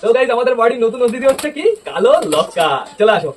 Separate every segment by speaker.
Speaker 1: তো গাইজ আমাদের বাড়ির নতুন অতিথি হচ্ছে কি? কালো লক্কা চলে আসো।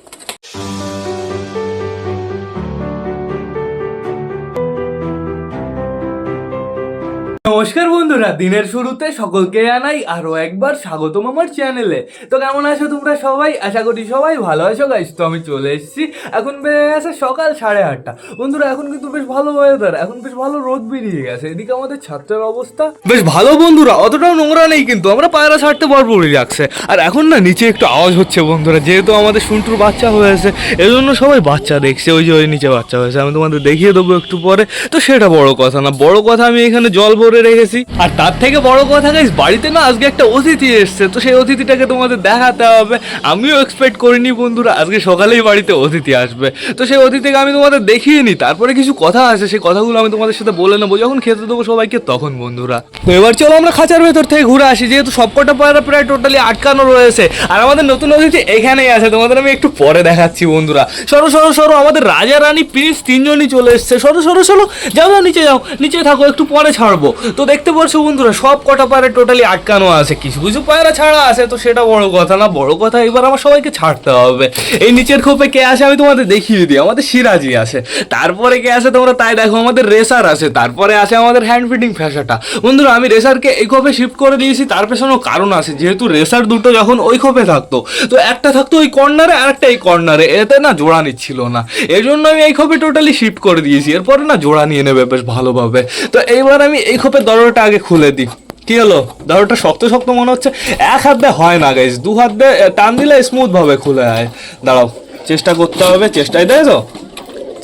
Speaker 1: নমস্কার বন্ধুরা, দিনের শুরুতে সকলকে জানাই আরও একবার স্বাগতম আমার চ্যানেলে। তো কেমন আছো তোমরা সবাই? আশা করি সবাই ভালো আছো গাইস তো আমি চলে এসেছি। এখন বেড়ে গেছে সকাল সাড়ে আটটা। বন্ধুরা, এখন কিন্তু বেশ ভালো ওয়েদার এখন বেশ ভালো রোদ বেরিয়ে গেছে। এদিকে আমাদের ছাত্রের অবস্থা বেশ ভালো বন্ধুরা, অতটাও নোংরা নেই কিন্তু, আমরা পায়রা ছাড়তে ভরপুরই লাগছে। আর এখন না, নিচে একটু আওয়াজ হচ্ছে বন্ধুরা, যেহেতু আমাদের শুন্টুর বাচ্চা হয়েছে এজন্য সবাই বাচ্চা দেখছে, ওই যে ওই নিচে বাচ্চা হয়েছে আমি তোমাদের দেখিয়ে দেবো একটু পরে। তো সেটা বড় কথা না, বড় কথা আমি এখানে জল ভরে রেখেছি আর তার থেকে বড় কথা গাইস বাড়িতে না আজকে একটা অতিথি এসছে, তো সেই অতিথিটাকে তোমাদের দেখাতে হবে। আমিও এক্সপেক্ট করিনি বন্ধুরা, আজকে সকালেই বাড়িতে অতিথি আসবে। তো সেই অতিথিকে আমি তোমাদের দেখিয়ে নি, তারপরে কিছু কথা আছে, সেই কথাগুলো আমি তোমাদের সাথে বলে নেব, যখন খেতে দেবো সবাইকে তখন বন্ধুরা। তো এবার চলো আমরা খাঁচার ভেতর থেকে ঘুরে আসি, যেহেতু সবকটা পায়রা প্রায় টোটালি আটকানো রয়েছে। আর আমাদের নতুন অতিথি এখানেই আছে, তোমাদের আমি একটু পরে দেখাচ্ছি বন্ধুরা। সরো সরো সরো, আমাদের রাজা, রানী প্রিন্স তিনজনই চলে এসছে। সরো সরো সরো, যাও যাও, নিচে যাও, নিচে থাকো, একটু পরে ছাড়বো। তো দেখতে পাচ্ছ বন্ধুরা, সব কটা পায়রা টোটালি আটকানো আছে। কিছু কিছু পায়রা ছাড়া আছে, তো সেটা বড় কথা না। বড় কথা এবার আমার সবাইকে ছাড়তে হবে। এই নিচের খোপে কে আসে আমি তোমাদের দেখিয়ে দিই। আমাদের সিরাজি আছে, তারপরে কে আসে তোমরা তাই দেখো, আমাদের রেসার আছে, তারপরে আছে আমাদের হ্যান্ড ফিটিং ফ্যাশাটা বন্ধুরা, আমি রেসারকে এই খোপে শিফট করে দিয়েছি, তার পেছনেও কারণ আছে, যেহেতু রেসার দুটো যখন ওই খোপে থাকতো, তো একটা থাকতো ওই কর্নারে আর একটা এই কর্নারে, এতে না জোড়া নিচ্ছিল না। এই জন্য আমি এই খোপে টোটালি শিফট করে দিয়েছি, এরপরে না জোড়া নিয়ে নেবে বেশ ভালোভাবে। তো এইবার আমি এই খোপের দরজাটা আগে খুলে দিই। কি হলো? দরজাটা শক্ত শক্ত মনে হচ্ছে। এক হাত দিয়ে হয় না গাইজ দু হাত দিয়ে টান দিলে স্মুথ ভাবে খুলে যায়। দাঁড়াও, চেষ্টা করতে হবে, চেষ্টায় দেখো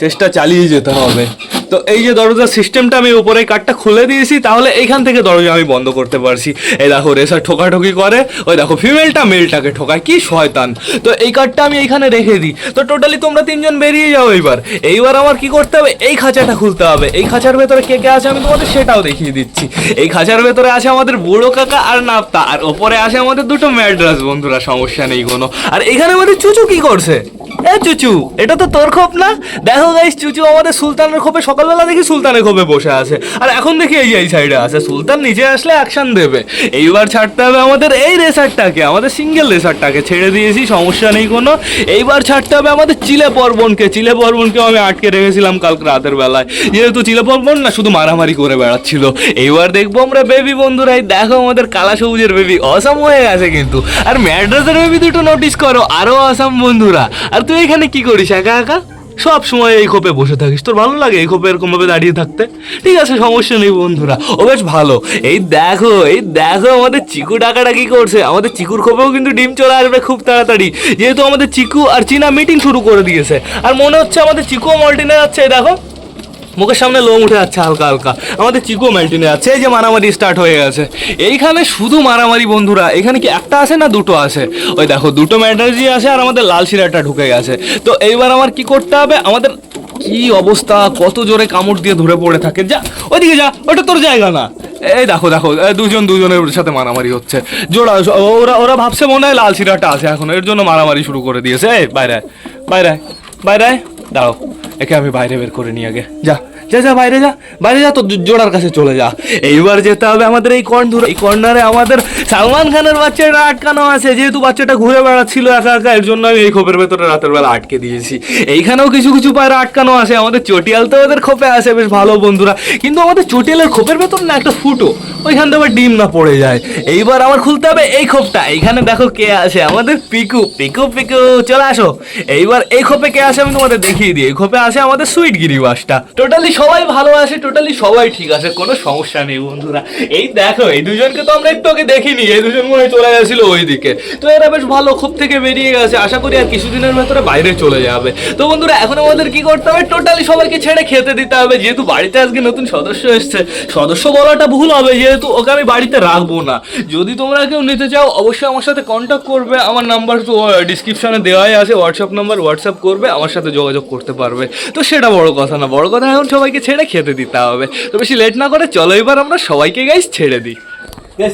Speaker 1: চেষ্টা চালিয়ে যেতে হবে। তো এই যে দরজার সিস্টেমটা আমি উপরে কাঠটা খুলে দিয়েছি, তাহলে এইখান থেকে দরজা আমি বন্ধ করতে পারছি। এই দেখো রেসার ঠোকাঠুকি করে, ওই দেখো ফিমেলটা মেলটাকে ঠোকায়, কি শয়তান। তো এই কাঠটা আমি এইখানে রেখে দিই। তো টোটালি তোমরা তিনজন বেরিয়ে যাও এইবার। এইবার আমার কি করতে হবে? এই খাঁচাটা খুলতে হবে। এই খাঁচার ভেতরে কে কে আছে আমি তোমাদের সেটাও দেখিয়ে দিচ্ছি। এই খাঁচার ভেতরে আছে আমাদের বুড়ো কাকা আর নাপ্তা। আর ওপরে আছে আমাদের দুটো ম্যাড্রাস, বন্ধুরা, সমস্যা নেই কোনো। আর এখানে আমাদের চুচু কি করছে? এ চুচু, এটা তো তোর খোপ না? দেখো গাইস চুচু আমাদের সুলতানের খোপে সকালবেলা দেখি সুলতানের খোপে বসে আছে। আর এখন দেখি এই এই সাইডে আছে। সুলতান নিচে আসলে অ্যাকশন দেবে। এইবার ছাড়তে হবে আমাদের এই রেসারটাকে আমাদের সিঙ্গেল রেসারটাকে ছেড়ে দিয়েছি, সমস্যা নেই কোনো। এইবার ছাড়তে হবে আমাদের চিলে পর্বনকে চিলে পর্বনকেও আমি আটকে রেখেছিলাম কালকে রাতের বেলায়। যেহেতু চিলে পর্বন না, শুধু মারামারি করে বেড়াচ্ছিল। এইবার দেখব আমরা বেবি বন্ধুরা, এই দেখো আমাদের কালা সবুজের বেবি অসাম হয়ে গেছে কিন্তু। আর ম্যাড্রাসের বেবি দুটো নোটিস করো, আরও অসাম বন্ধুরা। আর তুই এখানে কি করিস? একা একা? সব সময় এই খোপে বসে থাকিস। তোর ভালো লাগে এই খোপে এরকম ভাবে দাঁড়িয়ে থাকতে? ঠিক আছে, সমস্যা নেই বন্ধুরা। ও বেশ ভালো। এই দেখো এই দেখো আমাদের চিকু ডাকাটা কি করছে? আমাদের চিকুর খোপেও কিন্তু ডিম চলে আসবে খুব তাড়াতাড়ি। যেহেতু আমাদের চিকু আর চীনা মিটিং শুরু করে দিয়েছে। আর মনে হচ্ছে আমাদের চিকুও মল্টিনে যাচ্ছে দেখো। মুখের সামনে লোম উঠে যাচ্ছে হালকা হালকা। আমাদের চিকু মেল্টিনে যাচ্ছে এই যে মারামারি স্টার্ট হয়ে গেছে। এইখানে শুধু মারামারি বন্ধুরা, এখানে কি একটা আছে না দুটো আছে? ওই দেখো, দুটো ম্যাটার্জি আছে আর আমাদের লাল শিরাটা ঢুকে গেছে। তো এইবার আমার কি করতে হবে? আমাদের কি অবস্থা, কত জোরে কামড় দিয়ে ধরে পড়ে থাকে? যা, ওইদিকে যা, ওটা তোর জায়গা না। এই দেখো দেখো দুজন দুজনের সাথে মারামারি হচ্ছে। জোড়া, ওরা ওরা ভাবছে মনে হয় লাল শিরাটা আছে এখন, এর জন্য মারামারি শুরু করে দিয়েছে। এই, বাইরে বাইরে বাইরে। দাঁড়াও একে আমি বাইরে বের করে নিয়ে আগে। যা। যা যা, বাইরে যা বাইরে যা তো জোড়ার কাছে চলে যা। এইবার যেতে হবে আমাদের এই কর্নার এই কর্নারে আমাদের সালমান খানের বাচ্চাটা আটকানো আছে। যেহেতু বাচ্চাটা ঘুরে বেড়াচ্ছিল একা একা, এর জন্য আমি এই খোপের ভেতরে রাতের বেলা আটকে দিয়েছি। এইখানেও কিছু কিছু পায়রা আটকানো আছে। আমাদের চটিয়াল তো ওদের খোপে আছে, বেশ ভালো বন্ধুরা। কিন্তু আমাদের চটিয়ালের খোপের ভেতর না একটা ফুটো, ওইখান থেকে ডিম না পড়ে যায়। এইবার আমার খুলতে হবে এই খোপটা। এইখানে দেখো কে আছে, আমাদের পিকু। পিকু পিকু, চলে আসো। এইবার এই খোপে কে আছে আমি তোমাদের দেখিয়ে দিই। এই খোপে আছে আমাদের সুইট গিরিবাসটা টোটালি সবাই ভালো আছে টোটালি সবাই ঠিক আছে, কোনো সমস্যা নেই বন্ধুরা। এই দেখো, এই দুজনকে তো আমরা একটু আগে দেখিনি, এই দুজন মনে চলে গেছিল ওইদিকে। তো এরা বেশ ভালো, খুব থেকে বেরিয়ে গেছে, আশা করি আর কিছুদিনের ভেতরে বাইরে চলে যাবে। তো বন্ধুরা, এখন আমাদের কি করতে হবে? টোটালি সবাইকে ছেড়ে খেতে দিতে হবে, যেহেতু বাড়িতে আজকে নতুন সদস্য এসছে। সদস্য বলাটা ভুল হবে, যেহেতু ওকে আমি বাড়িতে রাখব না। যদি তোমরা কেউ নিতে চাও, অবশ্যই আমার সাথে কন্ট্যাক্ট করবে, আমার নাম্বার তো ডিসক্রিপশনে দেওয়াই আছে হোয়াটসঅ্যাপ নাম্বার হোয়াটসঅ্যাপ করবে, আমার সাথে যোগাযোগ করতে পারবে। তো সেটা বড় কথা না, বড় কথা এখন সবাইকে ছেড়ে খেতে দিতে হবে। তো বেশি লেট না করে চলো, এবার আমরা সবাইকে গাইস ছেড়ে দিই।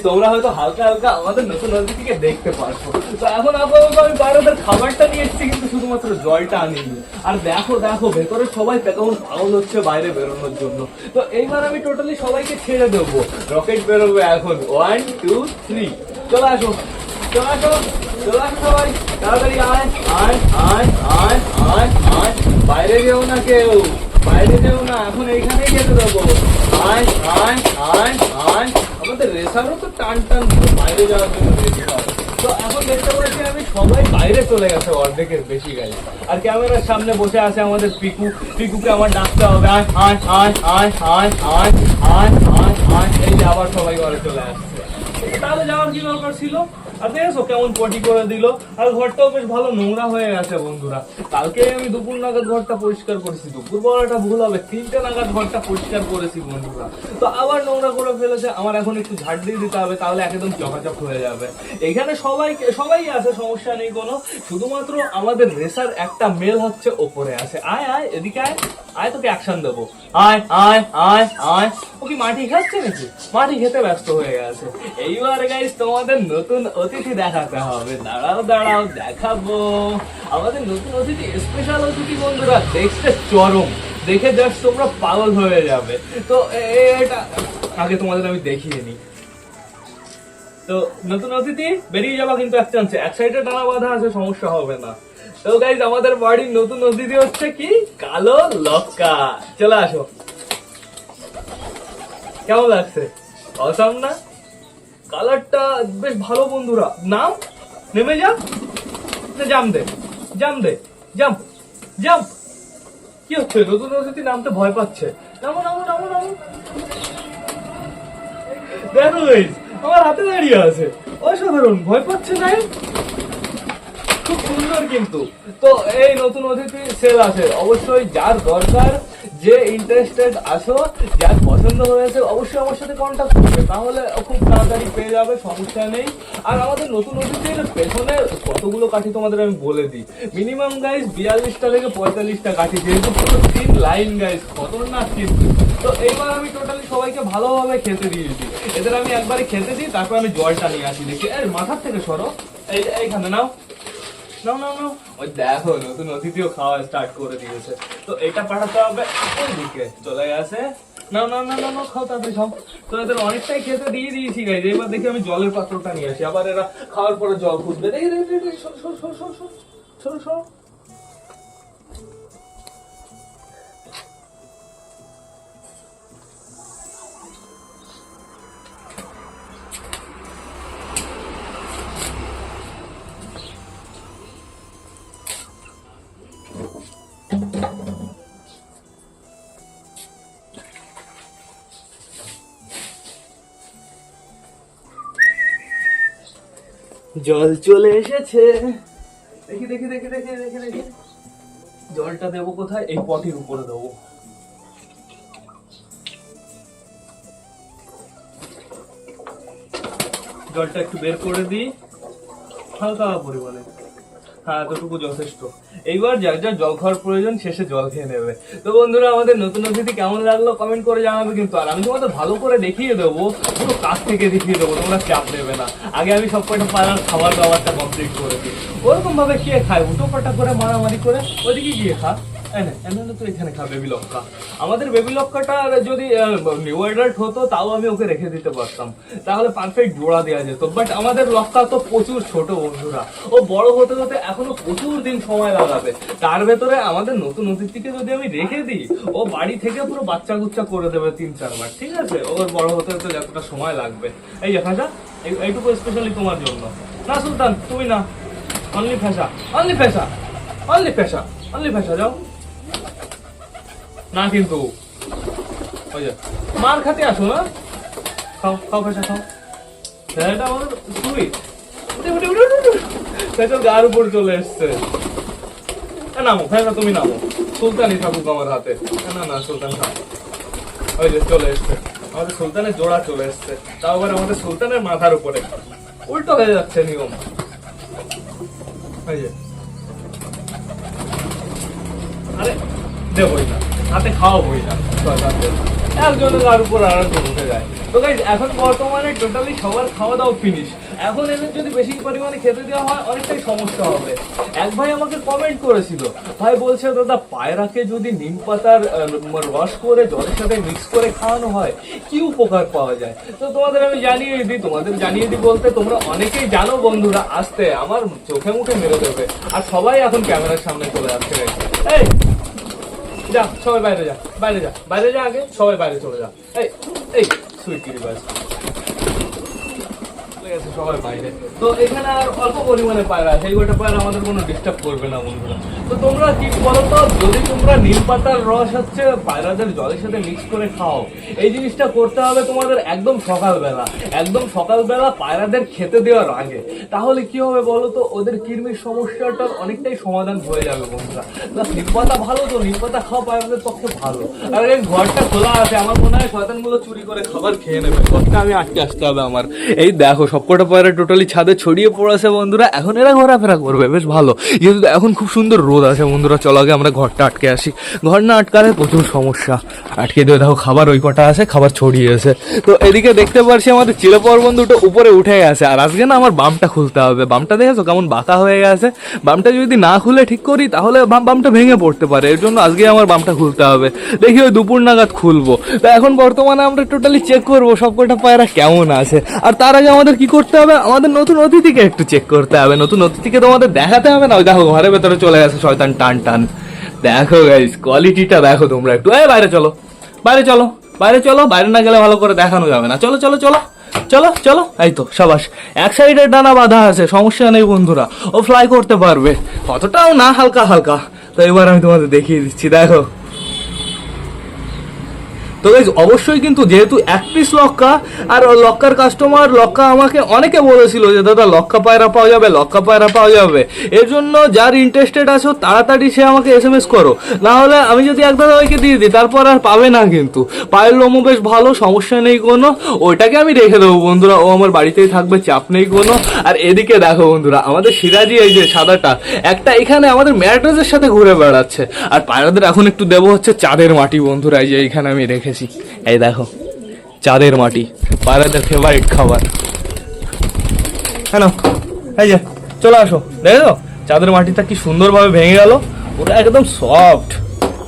Speaker 1: তোমরা হয়তো হালকা হালকা আমাদের নতুন অতিথিকে দেখতে পারছ তো এখন আপাতত আমি বাইরেদের খাবারটা নিয়ে এসেছি, কিন্তু শুধুমাত্র জলটা আনিনি। আর দেখো দেখো, ভেতরে সবাই পাগল হচ্ছে বাইরে বেরোনোর জন্য। তো এইবার আমি টোটালি সবাইকে ছেড়ে দেবো। রকেট বেরোবে এখন। ওয়ান টু থ্রি চলে আসো। চলে আসো। চলে আসো সবাই। তাড়াতাড়ি আয় আয় আয় আয় আয়। বাইরে যেও না কেউ। বাইরে যেও না, এখন এইখানেই যেতে দেবো। আয় আয় আয় আয়। আমাদের রেসারও তো টান টান বাইরে যাওয়ার জন্য তো এখন দেখতে পাচ্ছি আমি সবাই বাইরে চলে গেছে অর্ধেকের বেশি গেছে আর ক্যামেরার সামনে বসে আছে আমাদের পিকু। পিকুকে আমার ডাকতে হবে। আয় আয় আয় আয় আয় আয় আয় আয় আয়। এই আবার সবাই ঘরে চলে আসছে। তাহলে যাওয়ার কি দরকার ছিল? আর দেখো কেমন পটি করে দিল? আর ঘরটাও বেশ ভালো নোংরা হয়ে গেছে, বন্ধুরা। কালকে আমি দুপুর নাগাদ ঘরটা পরিষ্কার করেছি। দুপুর বলাটা ভুল হবে, তিনটে নাগাদ ঘরটা পরিষ্কার করেছি, বন্ধুরা। তো আবার নোংরা করে ফেলেছে, আমার এখন একটু ঝাড় দিয়ে দিতে হবে, তাহলে একদম চকাচক হয়ে যাবে। এখানে সবাই সবাই আছে, সমস্যা নেই কোনো। শুধুমাত্র আমাদের রেসার একটা মেল হচ্ছে, ওপরে আছে। আয় আয়, এদিকে আয়। আয় তোকে অ্যাকশন দেবো। আয় আয় আয় আয়। ও কি মাটি খাচ্ছে নাকি? মাটি খেতে ব্যস্ত হয়ে গেছে। এইবার গাইস তোমাদের নতুন অতিথি দেখাতে হবে। দাঁড়াও দাঁড়াও, দেখাবো। আমাদের নতুন অতিথি স্পেশাল অতিথি বন্ধুরা, দেখতে চরম। দেখে জাস্ট তোমরা পাগল হয়ে যাবে। তো এটা আগে তোমাদের আমি দেখিয়ে নিই তো নতুন অতিথি, বেরিয়ে যাবা কিন্তু এক চান্সে এক সাইডে টানা বাঁধা আছে, সমস্যা হবে না। তো গাইজ আমাদের বাড়ির নতুন অতিথি হচ্ছে কি? কালো লক্কা চলে আসো। কেমন লাগছে? অসাম না? কালারটা বেশ ভালো বন্ধুরা। নাম? নেমে যা জাম দে। জাম দে। জাম্প জাম্প কি হচ্ছে? নতুন অতিথি নামতে ভয় পাচ্ছে। নামো নামো নামো নামো। দেখো গাইজ আমার হাতে দাঁড়িয়ে আছে। অসাধারণ, ভয় পাচ্ছে না? খুব সুন্দর কিন্তু। তো এই নতুন অতিথি সেল আছে। অবশ্যই যার দরকার যে ইন্টারেস্টেড আছো, যার পছন্দ হয়েছে, অবশ্যই আমার সাথে কন্ট্যাক্ট করবে। তাহলে খুব তাড়াতাড়ি পেয়ে যাবে, সমস্যা নেই। আর আমাদের নতুন অতিথির পেছনে কতগুলো কাঠি তোমাদের আমি বলে দিই। মিনিমাম গাইজ বিয়াল্লিশটা থেকে পঁয়তাল্লিশটা কাঠি, যেহেতু পুরো তিন লাইন গাইজ খতরনাক কিন্তু। তো এইবার আমি টোটালি সবাইকে ভালোভাবে খেতে দিয়েছি এদের আমি একবারে খেতে দিই, তারপর আমি জলটা নিয়ে আসি দেখি। এর মাথার থেকে সরো। এই এইখানে নাও। নাও নাও নাও ওই দেখো নতুন অতিথিও খাওয়া স্টার্ট করে দিয়েছে। তো এটা পাঠাতে হবে ওইদিকে চলে গেছে নাও নাও নাও নাও নাও, খাও তাড়াতাড়ি খাও। তো এদের অনেকটাই খেতে দিয়ে দিয়েছি গাইজ এবার দেখি আমি জলের পাত্রটা নিয়ে আসি। আবার এরা খাওয়ার পরে জল খুঁজবে দেখি দেখি দেখি সর সর সর সর সর সরো জল চলে এসেছে। দেখি দেখি দেখি দেখি দেখি দেখি। জলটা দেবো কোথায়? এই পটির উপরে দেবো। জলটা একটু বের করে দিই। হালকা পরিমাণে। হ্যাঁ এতটুকু যথেষ্ট। এইবার যার যার জল খাওয়ার প্রয়োজন শেষে জল খেয়ে নেবে। তো বন্ধুরা, আমাদের নতুন অতিথি কেমন লাগল কমেন্ট করে জানাবে কিন্তু, আর আমি তোমাদের ভালো করে দেখিয়ে দেবো, পুরো কাছ থেকে দেখিয়ে দেবো, তোমরা চাপ দেবে না। আগে আমি সব কটা পাড়ার খাবার দাবারটা কমপ্লিট করে দিই ওরকম ভাবে খেয়ে খায় উঠো পাটা করে মারামারি করে, ওদিকে গিয়ে খা। এনে এনে তো এখানে খা বেবি লক্কা আমাদের বেবি লক্কাটা যদি নিউ অ্যাডাল্ট হতো, তাও আমি ওকে রেখে দিতে পারতাম। তাহলে পারফেক্ট জোড়া দেওয়া যেত। বাট আমাদের লক্কা তো প্রচুর ছোট বন্ধুরা। ও বড় হতে হতে এখনও প্রচুর দিন সময় লাগাবে। তার ভেতরে আমাদের নতুন অতিথিকে যদি আমি রেখে দিই, ও বাড়ি থেকে পুরো বাচ্চা কুচ্চা করে দেবে তিন চারবার। ঠিক আছে? ওর বড় হতে হতে যতটা সময় লাগবে। এই যে ফাঁসা এইটুকু স্পেশালি তোমার জন্য। না সুলতান, তুমি না। অনলি ফেসা অনলি ফেসা অনলি ফেসা অনলি ফেসা, যাও। না কিন্তু। ওই যে, মার খাতে আসো, না? খাও খাও ফেসা খাও। উঠে উঠে উঠে উঠে গার উপর চলে এসছে। নামো ফেসা তুমি নামো। সুলতানই থাকুক আমার হাতে। না না, সুলতান খাও ওই যে চলে এসছে। আমাদের সুলতানের জোড়া চলে এসছে। তাও আবার আমাদের সুলতানের মাথার উপরে। উল্টো হয়ে যাচ্ছে নিয়ম। ওই যে। আরে, দেবই না। হাতে খাওয়াবই না একজনের তার উপর আর একজন উঠে যায়। তো গাইজ এখন বর্তমানে টোটালি সবার খাওয়া দাওয়া ফিনিশ এখন এদের যদি বেশি পরিমাণে খেতে দেওয়া হয়, অনেকটাই সমস্যা হবে। এক ভাই আমাকে কমেন্ট করেছিল, ভাই, বলছে, দাদা, পায়রাকে যদি নিম পাতার রস করে জলের সাথে মিক্স করে খাওয়ানো হয়, কি উপকার পাওয়া যায়? তো তোমাদের আমি জানিয়ে দিই, তোমাদের জানিয়ে দিই বলতে তোমরা অনেকেই জানো বন্ধুরা, আসতে আমার চোখে মুখে মেরে দেবে। আর সবাই এখন ক্যামেরার সামনে চলে আসছে এই যা, সবাই বাইরে যা বাইরে যা বাইরে যা আগে, সবাই বাইরে চলে যা। এই এই সুইট বাস পায়রাদের খেতে দেওয়ার আগে। তাহলে কি হবে বলো তো ওদের কৃমির সমস্যাটার অনেকটাই সমাধান হয়ে যাবে বন্ধুরা। নিম পাতা ভালো তো নিম পাতা খাওয়া পায়রাদের পক্ষে ভালো। আর এই ঘরটা খোলা আছে, আমার মনে হয় শয়তানগুলো চুরি করে খাবার খেয়ে নেবে। আমি আটকে আসতে হবে আমার। এই দেখো সবকটা পায়রা টোটালি ছাদে ছড়িয়ে পড়েছে বন্ধুরা। এখন এরা ঘোরাফেরা করবে, বেশ ভালো। যেহেতু এখন খুব সুন্দর রোদ আছে বন্ধুরা, চলো আগে আমরা ঘরটা আটকে আসি। ঘর না আটকালে প্রচুর সমস্যা। আটকে দিয়ে দেখো, খাবার ওই কটা আছে, খাবার ছড়িয়েছে তো এদিকে দেখতে পারছি আমাদের চিরপর্বন দুটো উপরে উঠে গেছে। আর আজকে না আমার বামটা খুলতে হবে। বামটা দেখেছ কেমন বাঁকা হয়ে গেছে? বামটা যদি না খুলে ঠিক করি, তাহলে বাম বামটা ভেঙে পড়তে পারে। এর জন্য আজকে আমার বামটা খুলতে হবে। দেখি ওই দুপুর নাগাদ খুলবো। তো এখন বর্তমানে আমরা টোটালি চেক করব সবকটা পায়রা কেমন আছে। আর তার আগে আমাদের কি করতে হবে? আমাদের নতুন অতিথিকে একটু চেক করতে হবে। নতুন অতিথিকে তোমাদের দেখাতে হবে না? ওই দেখো, ঘরের ভেতরে চলে গেছে শয়তান টান টান। দেখো গাইস কোয়ালিটিটা দেখো তোমরা একটু। এই, বাইরে চলো। বাইরে চলো। বাইরে চলো। বাইরে না গেলে ভালো করে দেখানো যাবে না। চলো চলো চলো। চলো চলো। এই তো, সাবাস। এক সাইডে ডানা বাঁধা আছে। সমস্যা নেই বন্ধুরা। ও ফ্লাই করতে পারবে। অতটাও না, হালকা হালকা। তো এবার আমি তোমাদের দেখিয়ে দিচ্ছি। দেখো। তো guys, অবশ্যই কিন্তু যেহেতু এক পিস লক্কা আর লক্কার কাস্টমার লক্কা আমাকে অনেকে বলেছিল যে দাদা লক্কা পায়রা পাওয়া যাবে লক্কা পায়রা পাওয়া যাবে। এর জন্য যার ইন্টারেস্টেড আছো তাড়াতাড়ি সে আমাকে এস এম এস করো নাহলে আমি যদি এক দাদা ওইকে দিয়ে দিই তারপর আর পাবে না কিন্তু। পায়ের লোমও বেশ ভালো সমস্যা নেই কোনো। ওইটাকে আমি রেখে দেবো বন্ধুরা। ও আমার বাড়িতেই থাকবে চাপ নেই কোনো। আর এদিকে দেখো বন্ধুরা আমাদের সিরাজি এই যে সাদাটা একটা এখানে আমাদের ম্যাট্রেসের সাথে ঘুরে বেড়াচ্ছে। আর পায়রাদের এখন একটু দেবো হচ্ছে চাঁদের মাটি বন্ধুরা এই যে এইখানে আমি রেখেছি। এই দেখো, চাঁদের মাটি, বাইরেদের ফেভারিট খাবার। হ্যাঁ এই যে, চলে আসো। দেখো চাঁদের মাটিটা কি সুন্দরভাবে ভেঙে গেল? ওটা একদম সফট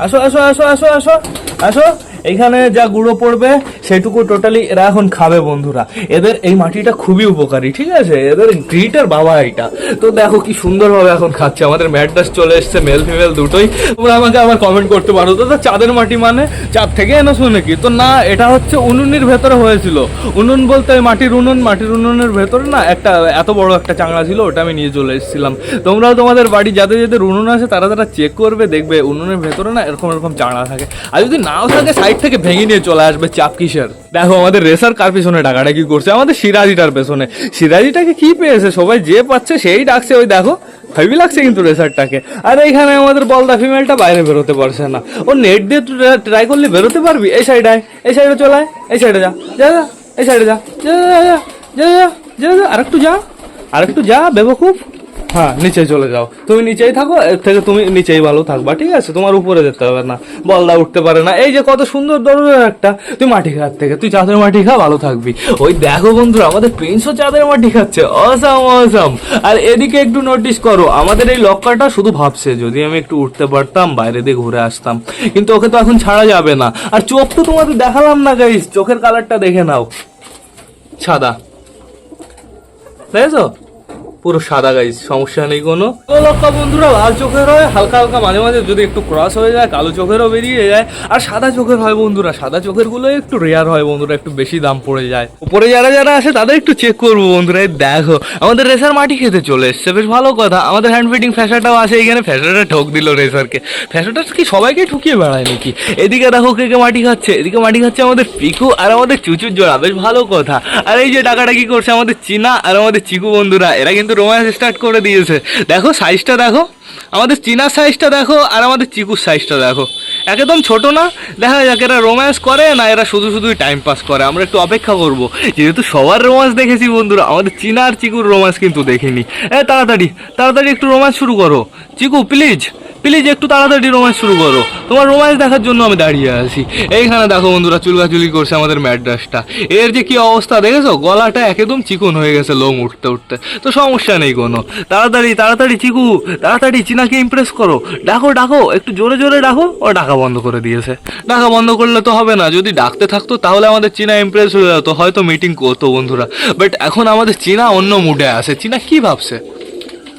Speaker 1: আসো আসো আসো আসো আসো আসো। এখানে যা গুঁড়ো পড়বে, সেটুকু টোটালি এরা এখন খাবে বন্ধুরা। এদের এই মাটিটা খুবই উপকারী, ঠিক আছে? এদের গ্রিটের বাবা এটা। তো দেখো কি সুন্দরভাবে এখন খাচ্ছে। আমাদের ম্যাড্রাস চলে এসছে মেল ফিমেল দুটোই। তোমরা আমাকে আবার কমেন্ট করতে পারো। তো চাঁদের মাটি মানে? চাঁদ থেকে এনেছো নাকি? তো না, এটা হচ্ছে উনুনের ভেতরে হয়েছিল। উনুন বলতে মাটির উনুন, মাটির উনুনের ভেতরে না একটা, এত বড় একটা চাংড়া ছিল, ওটা আমি নিয়ে চলে এসেছিলাম। তোমরাও তোমাদের বাড়ি, যাদের যাদের উনুন আছে, তারা তারা চেক করবে, দেখবে উনুনের ভেতরে না এরকম এরকম চাংড়া থাকে। আর যদি নাও থাকে সাইড থেকে ভেঙে নিয়ে চলে আসবে চাপ কিসের? দেখো, আমাদের রেসার কার পিছনে ডাকাটা কি করছে? আমাদের সিরাজিটার পেছনে। সিরাজিটাকে কি পেয়েছে? সবাই যে পাচ্ছে সেই ডাকছে ওই দেখো। ভাবি লাগছে কিন্তু রেসারটাকে। আর এইখানে আমাদের বলদা ফিমেলটা বাইরে বেরোতে পারছে না। ও নেট দিয়ে ট্রাই করলে বেরোতে পারবি? এই সাইড আয়। এই সাইডে চলায় এই সাইডে যা। যা যা। এই সাইডে যা। যা যা যা যা যা যা আরেকটু যা। আরেকটু যা বেবকুফ হ্যাঁ নিচে চলে যাও। তুমি নিচেই থাকো, এর থেকে তুমি নিচেই ভালো থাকবা, ঠিক আছে? তোমার উপরে যেতে হবে না, বলদা উঠতে পারে না। এই যে কত সুন্দর দরজা একটা, তুই মাটি খাওয়ার থেকে, তুই চাঁদের মাটি খা, ভালো থাকবি। ওই দেখো বন্ধুরা, আমাদের প্রিন্সও চাঁদের মাটি খাচ্ছে। অসাম অসাম আর এদিকে একটু নোটিস করো, আমাদের এই লক্কাটা শুধু ভাবছে, যদি আমি একটু উঠতে পারতাম, বাইরে দিয়ে ঘুরে আসতাম। কিন্তু ওকে তো এখন ছাড়া যাবে না। আর চোখ তো তোমাদের দেখালাম না গাইস চোখের কালারটা দেখে নাও। সাদা দেখেছ? পুরো সাদা গাইজ সমস্যা নেই কোনো। লক্কা বন্ধুরা, লাল চোখের হয়, হালকা হালকা মাঝে মাঝে যদি একটু ক্রস হয়ে যায়, কালো চোখেরও বেরিয়ে যায়। আর সাদা চোখের হয় বন্ধুরা, সাদা চোখেরগুলো একটু রেয়ার হয় বন্ধুরা, একটু বেশি দাম পড়ে যায়। উপরে যারা যারা আসে তাদের একটু চেক করব বন্ধুরা দেখো, আমাদের রেসার মাটি খেতে চলে এসছে, বেশ ভালো কথা। আমাদের হ্যান্ড ফিটিং ফ্যাশাটাও আছে এখানে ফ্যাশাটা ঠক দিল রেসারকে ফ্যাশাটা কি সবাইকে ঠুকিয়ে বেড়ায় নাকি? এদিকে দেখো কে কে মাটি খাচ্ছে, এদিকে মাটি খাচ্ছে আমাদের পিকু আর আমাদের চুচুর জোড়া, বেশ ভালো কথা। আর এই যে টাকাটা কি করছে আমাদের চীনা আর আমাদের চিকু বন্ধুরা, এরা কিন্তু রোম্যান্স স্টার্ট করে দিয়েছে। দেখো সাইজটা দেখো, আমাদের চীনার সাইজটা দেখো আর আমাদের চিকুর সাইজটা দেখো। একদম ছোট না, দেখা যাক এরা রোম্যান্স করে না এরা শুধু শুধুই টাইম পাস করে। আমরা একটু অপেক্ষা করব। যেহেতু সবার রোম্যান্স দেখেছি বন্ধুরা, আমাদের চীনা আর চিকুর রোম্যান্স কিন্তু দেখিনি। এ, তাড়াতাড়ি তাড়াতাড়ি একটু রোম্যান্স শুরু করো। চিকু প্লিজ প্লিজ একটু তাড়াতাড়ি রোমান্স শুরু করো। তোমার রোমান্স দেখার জন্য আমি দাঁড়িয়ে আছি। এইখানে দেখো বন্ধুরা, চুলকাচুলি করছে আমাদের ম্যাড্রাসটা। এর যে কি অবস্থা দেখেছ? গলাটা একদম চিকন হয়ে গেছে লোম উঠতে উঠতে। তো সমস্যা নেই কোনো। তাড়াতাড়ি তাড়াতাড়ি চিকু, তাড়াতাড়ি চিনাকে ইমপ্রেস করো। ডাকো ডাকো, একটু জোরে জোরে ডাকো। ও ডাকা বন্ধ করে দিয়েছে। ডাকা বন্ধ করলে তো হবে না। যদি ডাকতে থাকতো তাহলে আমাদের চীনা ইমপ্রেস হয়ে যেত। হয়তো মিটিং করতো বন্ধুরা। বাট এখন আমাদের চীনা অন্য মুডে আছে। চীনা কি ভাবছে?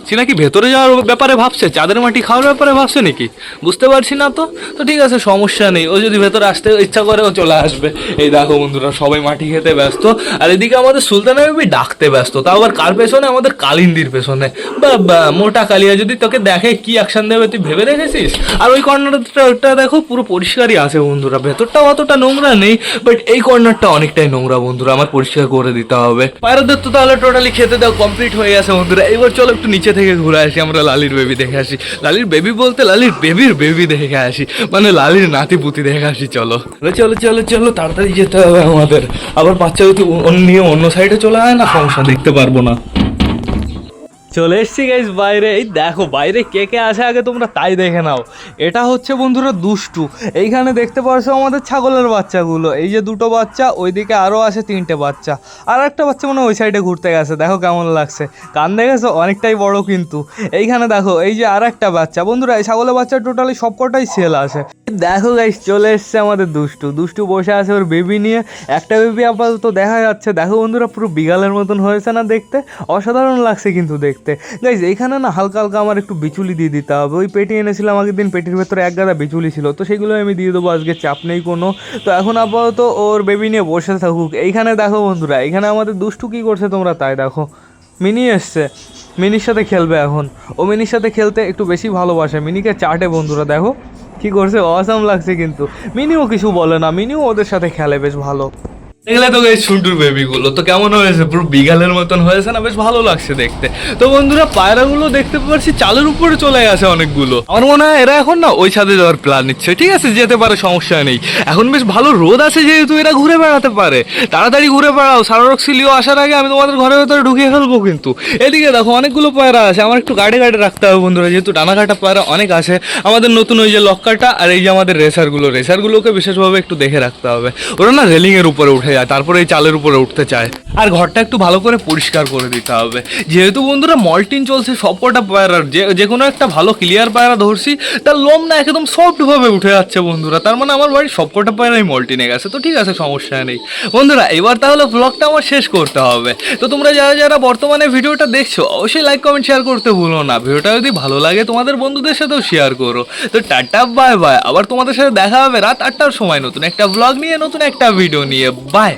Speaker 1: চীনা কি ভেতরে যাওয়ার ব্যাপারে ভাবছে? চাঁদের মাটি খাওয়ার ব্যাপারে ভাবছে নাকি? বুঝতে পারছি না তো। তো ঠিক আছে, সমস্যা নেই। ও যদি ভেতরে আসতে ইচ্ছা করে, ও চলে আসবে। এই দেখো বন্ধুরা, সবাই মাটি খেতে ব্যস্ত। আর এদিকে আমাদের সুলতানা বেবি ডাকতে ব্যস্ত। তাও আবার কার পেছনে? আমাদের কালিন্দির পেছনে। বা মোটা কালিয়া, যদি তোকে দেখে কি অ্যাকশন দেবে, তুই ভেবে দেখেছিস? আর ওই কর্নারটা দেখো, পুরো পরিষ্কারই আছে বন্ধুরা। ভেতরটা অতটা নোংরা নেই বাট এই কর্নারটা অনেকটাই নোংরা বন্ধুরা। আমার পরিষ্কার করে দিতে হবে। পায়রাদের তো তাহলে টোটালি খেতে দাও কমপ্লিট হয়ে গেছে বন্ধুরা। এবার চলো একটু নিচে থেকে ঘুরে আসি, আমরা লালির বেবি দেখে আসি। লালির বেবি বলতে লালির বেবির বেবি দেখে আসি। মানে লালির নাতি পুতি দেখে আসি, চলো। চলো চলো চলো তাড়াতাড়ি যেতে হবে আমাদের। আবার বাচ্চা যদি অন্য- নিয়ে অন্য সাইডে চলে আয় না, সমস্যা দেখতে পারব না। চলে এসছি গাইজ বাইরে। এই দেখো, বাইরে কে কে আছে আগে তোমরা তাই দেখে নাও। এটা হচ্ছে বন্ধুরা দুষ্টু। এইখানে দেখতে পাচ্ছ আমাদের ছাগলের বাচ্চাগুলো। এই যে দুটো বাচ্চা, ওইদিকে আরও আছে তিনটে বাচ্চা। আর একটা বাচ্চা মনে ওই সাইডে ঘুরতে গেছে। দেখো কেমন লাগছে। কান দেখেছ অনেকটাই বড় কিন্তু। এইখানে দেখো, এই যে আর একটা বাচ্চা। বন্ধুরা, এই ছাগলের বাচ্চা টোটালি সবকটাই সেল আছে। দেখো গাইজ চলে এসছে আমাদের দুষ্টু। দুষ্টু বসে আছে ওর বেবি নিয়ে। একটা বেবি আপাতত দেখা যাচ্ছে। দেখো বন্ধুরা, পুরো বিড়ালের মতন হয়েছে না দেখতে? অসাধারণ লাগছে কিন্তু দেখতে। গাইজ এইখানে না হালকা হালকা আমার একটু বিচুলি দিয়ে দিতে হবে। ওই পেটি এনেছিলাম আগের দিন, পেটির ভেতরে এক গাদা বিচুলি ছিল। তো সেগুলো আমি দিয়ে দেবো, আজকে চাপ নেই কোনো। তো এখন আপাতত ওর বেবি নিয়ে বসে থাকুক। এইখানে দেখো বন্ধুরা, এখানে আমাদের দুষ্টু কী করছে তোমরা তাই দেখো। মিনি এসছে। মিনির সাথে খেলবে এখন। ও মিনির সাথে খেলতে একটু বেশি ভালোবাসে। মিনিকে চাটে বন্ধুরা, দেখো। কি করছে? অসাম লাগছে কিন্তু। মিনিও কিছু বলে না। মিনিও ওদের সাথে খেলে বেশ ভালো। দেখলে তো এই সুন্টুর বেবিগুলো তো কেমন হয়েছে? পুরো বিগালের মতন হয়েছে না? বেশ ভালো লাগছে দেখতে। তো বন্ধুরা, পায়রাগুলো দেখতে পাচ্ছি, চালের উপরে চলে গেছে অনেকগুলো। আমার মনে হয় এরা এখন না ওই ছাদে যাওয়ার প্ল্যান নিচ্ছে। ঠিক আছে, যেতে পারে, সমস্যা নেই। এখন বেশ ভালো রোদ আছে যেহেতু এরা ঘুরে বেড়াতে পারে। তাড়াতাড়ি ঘুরে বেড়াও। সারারক সিলিও আসার আগে আমি তোমাদের ঘরের ভেতরে ঢুকিয়ে ফেলব কিন্তু। এদিকে দেখো, অনেকগুলো পায়রা আছে। আমার একটু গাড়ে গাড়ে রাখতে হবে বন্ধুরা। যেহেতু ডানা কাটা পায়রা অনেক আছে, আমাদের নতুন ওই যে লক্কাটা আর এই যে আমাদের রেসারগুলো। রেসারগুলোকে বিশেষভাবে একটু দেখে রাখতে হবে। ওরা না রেলিংয়ের উপরে উঠে যায়, তারপরে এই চালের উপরে উঠতে চায়। আর ঘরটা একটু ভালো করে পরিষ্কার করে দিতে হবে। যেহেতু বন্ধুরা মল্টিন চলছে, সবকটা পায়রার যে যে কোনো একটা ভালো ক্লিয়ার পায়রা ধরছি, তার লোম না একদম সফটভাবে উঠে যাচ্ছে বন্ধুরা। তার মানে আমার বাড়ির সবকটা পায়রাই মল্টিনে গেছে। তো ঠিক আছে, সমস্যা নেই। বন্ধুরা, এবার তাহলে ব্লগটা আমার শেষ করতে হবে। তো তোমরা যারা যারা বর্তমানে ভিডিওটা দেখছ, অবশ্যই লাইক কমেন্ট শেয়ার করতে ভুলো না। ভিডিওটা যদি ভালো লাগে, তোমাদের বন্ধুদের সাথেও শেয়ার করো। তো টাটা বাই বাই আবার তোমাদের সাথে দেখা হবে রাত আটটার সময় নতুন একটা ব্লগ নিয়ে, নতুন একটা ভিডিও নিয়ে। বাই